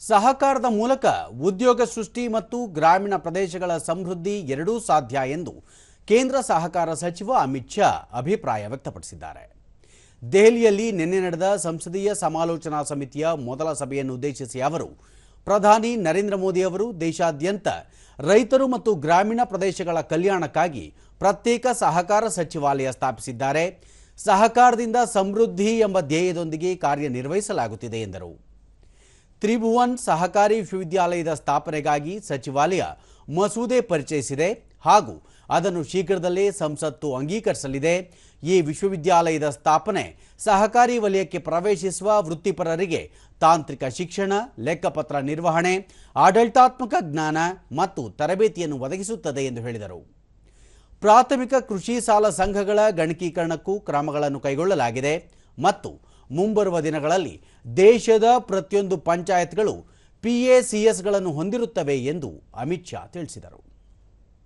ಸಹಕಾರದ ಮೂಲಕ ಉದ್ಯೋಗ ಸೃಷ್ಟಿ ಮತ್ತು ಗ್ರಾಮೀಣ ಪ್ರದೇಶಗಳ ಸಮೃದ್ಧಿ ಎರಡೂ ಸಾಧ್ಯ ಎಂದು ಕೇಂದ್ರ ಸಹಕಾರ ಸಚಿವ ಅಮಿತ್ ಶಾ ಅಭಿಪ್ರಾಯ ವ್ಯಕ್ತಪಡಿಸಿದ್ದಾರೆ. ದೆಹಲಿಯಲ್ಲಿ ನಿನ್ನೆ ನಡೆದ ಸಂಸದೀಯ ಸಮಾಲೋಚನಾ ಸಮಿತಿಯ ಮೊದಲ ಸಭೆಯನ್ನು ಉದ್ದೇಶಿಸಿ ಅವರು, ಪ್ರಧಾನಿ ನರೇಂದ್ರ ಮೋದಿ ಅವರು ದೇಶಾದ್ಯಂತ ರೈತರು ಮತ್ತು ಗ್ರಾಮೀಣ ಪ್ರದೇಶಗಳ ಕಲ್ಯಾಣಕ್ಕಾಗಿ ಪ್ರತ್ಯೇಕ ಸಹಕಾರ ಸಚಿವಾಲಯ ಸ್ಥಾಪಿಸಿದ್ದಾರೆ. ಸಹಕಾರದಿಂದ ಸಮೃದ್ಧಿ ಎಂಬ ಧ್ಯೇಯದೊಂದಿಗೆ ಕಾರ್ಯನಿರ್ವಹಿಸಲಾಗುತ್ತಿದೆ ಎಂದರು. ತ್ರಿಭುವನ್ ಸಹಕಾರಿ ವಿಶ್ವವಿದ್ಯಾಲಯದ ಸ್ಥಾಪನೆಗಾಗಿ ಸಚಿವಾಲಯ ಮಸೂದೆ ಪರಿಚಯಿಸಿದೆ ಹಾಗೂ ಅದನ್ನು ಶೀಘ್ರದಲ್ಲೇ ಸಂಸತ್ತು ಅಂಗೀಕರಿಸಲಿದೆ. ಈ ವಿಶ್ವವಿದ್ಯಾಲಯದ ಸ್ಥಾಪನೆ ಸಹಕಾರಿ ವಲಯಕ್ಕೆ ಪ್ರವೇಶಿಸುವ ವೃತ್ತಿಪರರಿಗೆ ತಾಂತ್ರಿಕ ಶಿಕ್ಷಣ, ಲೆಕ್ಕಪತ್ರ ನಿರ್ವಹಣೆ, ಆಡಳಿತಾತ್ಮಕ ಜ್ಞಾನ ಮತ್ತು ತರಬೇತಿಯನ್ನು ಒದಗಿಸುತ್ತದೆ ಎಂದು ಹೇಳಿದರು. ಪ್ರಾಥಮಿಕ ಕೃಷಿ ಸಾಲ ಸಂಘಗಳ ಗಣಕೀಕರಣಕ್ಕೂ ಕ್ರಮಗಳನ್ನು ಕೈಗೊಳ್ಳಲಾಗಿದೆ ಮತ್ತು ಮುಂಬರುವ ದಿನಗಳಲ್ಲಿ ದೇಶದ ಪ್ರತಿಯೊಂದು ಪಂಚಾಯತ್ಗಳು ಪಿಎಸಿಎಸ್ಗಳನ್ನು ಹೊಂದಿರುತ್ತವೆ ಎಂದು ಅಮಿತ್ ಶಾ ತಿಳಿಸಿದರು.